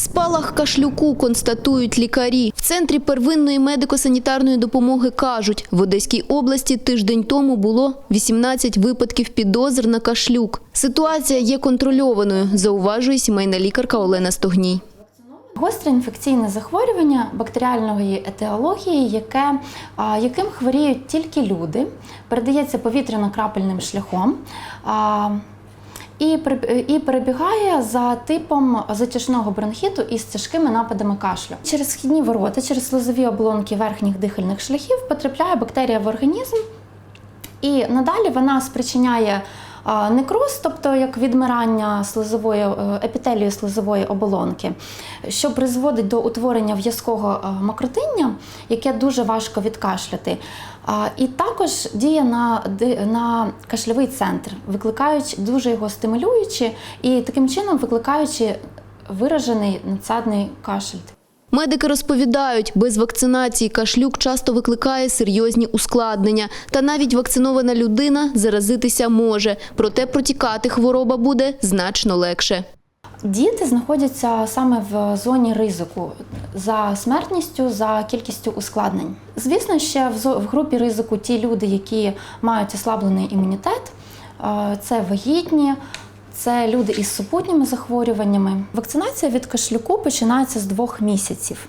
Спалах кашлюку констатують лікарі. В центрі первинної медико-санітарної допомоги кажуть, в Одеській області тиждень тому було 18 випадків підозр на кашлюк. Ситуація є контрольованою, зауважує сімейна лікарка Олена Стогній. Гостре інфекційне захворювання бактеріальної етіології, яке, яким хворіють тільки люди, передається повітряно-крапельним шляхом. І, і перебігає за типом затяжного бронхіту із тяжкими нападами кашлю. Через східні ворота, через слизові оболонки верхніх дихальних шляхів потрапляє бактерія в організм, і надалі вона спричиняє некроз, тобто як відмирання слизової е, епітелію слизової оболонки, що призводить до утворення в'язкого е, мокротиння, яке дуже важко відкашляти. І також діє на, на кашльовий центр, викликаючи дуже його стимулюючи і таким чином викликаючи виражений надсадний кашель. Медики розповідають, без вакцинації кашлюк часто викликає серйозні ускладнення. Та навіть вакцинована людина заразитися може, проте протікати хвороба буде значно легше. Діти знаходяться саме в зоні ризику за смертністю, за кількістю ускладнень. Звісно, ще в групі ризику ті люди, які мають ослаблений імунітет, е, це вагітні. Це люди із супутніми захворюваннями. Вакцинація від кашлюку починається з двох місяців.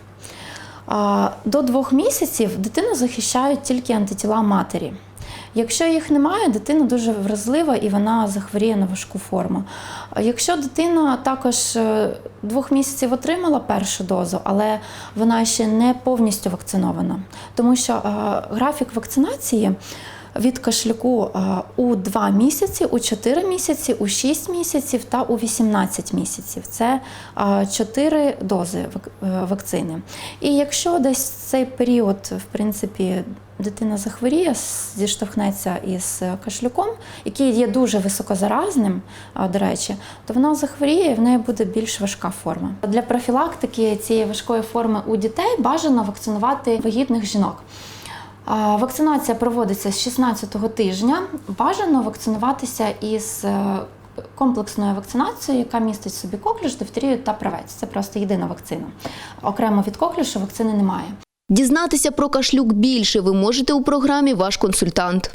До двох місяців дитину захищають тільки антитіла матері. Якщо їх немає, дитина дуже вразлива і вона захворіє на важку форму. Якщо дитина також е, двох місяців отримала першу дозу, але вона ще не повністю вакцинована, тому що графік вакцинації від кашлюку е, у 2 місяці, у 4 місяці, у 6 місяців та у 18 місяців. Це 4 дози вак- е, вакцини. І якщо десь цей період, в принципі, дитина захворіє, зіштовхнеться із кашлюком, який є дуже високозаразним, до речі, то вона захворіє і в неї буде більш важка форма. Для профілактики цієї важкої форми у дітей бажано вакцинувати вагітних жінок. Вакцинація проводиться з 16-го тижня. Бажано вакцинуватися із е, комплексною вакцинацією, яка містить в собі коклюш, дифтерію та правець. Це просто єдина вакцина. Окремо від коклюшу вакцини немає. Дізнатися про кашлюк більше ви можете у програмі Ваш консультант.